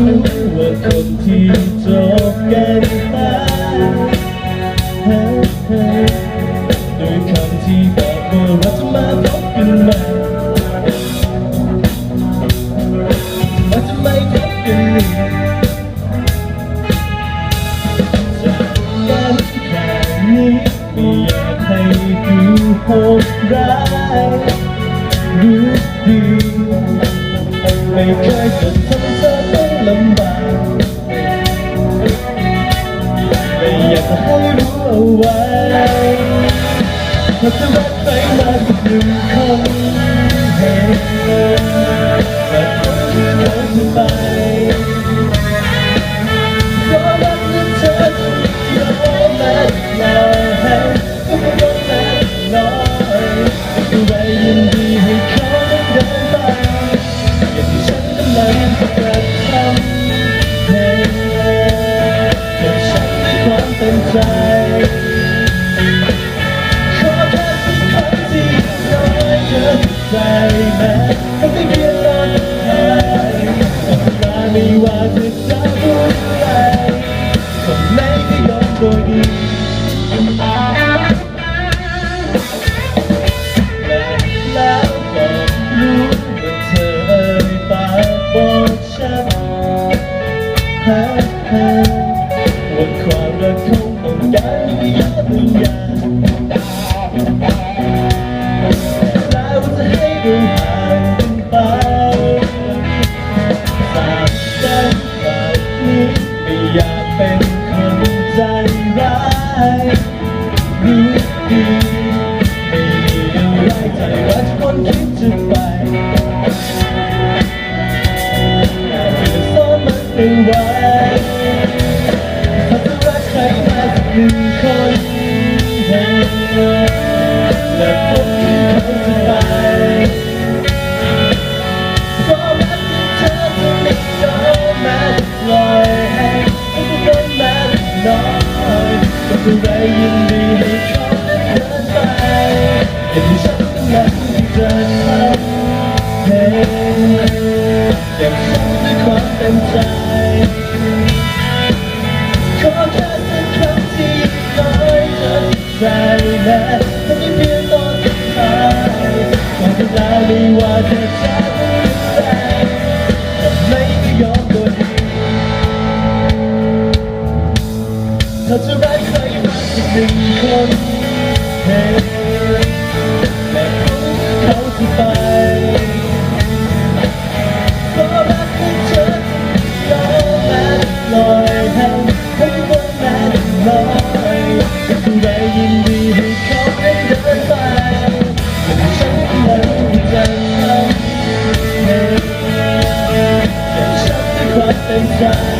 ู้ว่าคนที่จบกันไปโดยคำที่บอกว่าเราจะมาพบกันใหม่ว่าทำไมพบกันอีกจากกันนี้ไม่อยากให้ดูโหดร้ายรู้ดีไม่เคยจะ ให้รู้เอาไว้ ใจขอแค่สักครั้งที่น้อยเกินใจแม้ต้องได้เพียงตอนสุดท้ายแต่เวาไม่ว่าจะจะพูดอะไรก็ไม่ได้ยอมโดยดีแล้วก็รู้ว่าเธอเอ่ยปากบอกฉันว่าควา เอาไว้ถ้าจะรักใครมาสักหนึ่งคนและคนที่เขาจะไปเพราะรักที่เธอจะไม่ยอมแม้ปล่อยให้ทุกคนแม้น้อยก็จะไรยินดีให้เขานั้นเดินไปอย่างที่ฉันกำลังจะทำให้เก็บฉันด้ว จะใจแม้ถ้าไม่เพียงตอนสุดท้ายก่อนเวลาไม่ว่าจะจะพูดอะไรแต่ไม่ยอมตัวเองเธอจะรักใครมากสักหนึ่งคน ท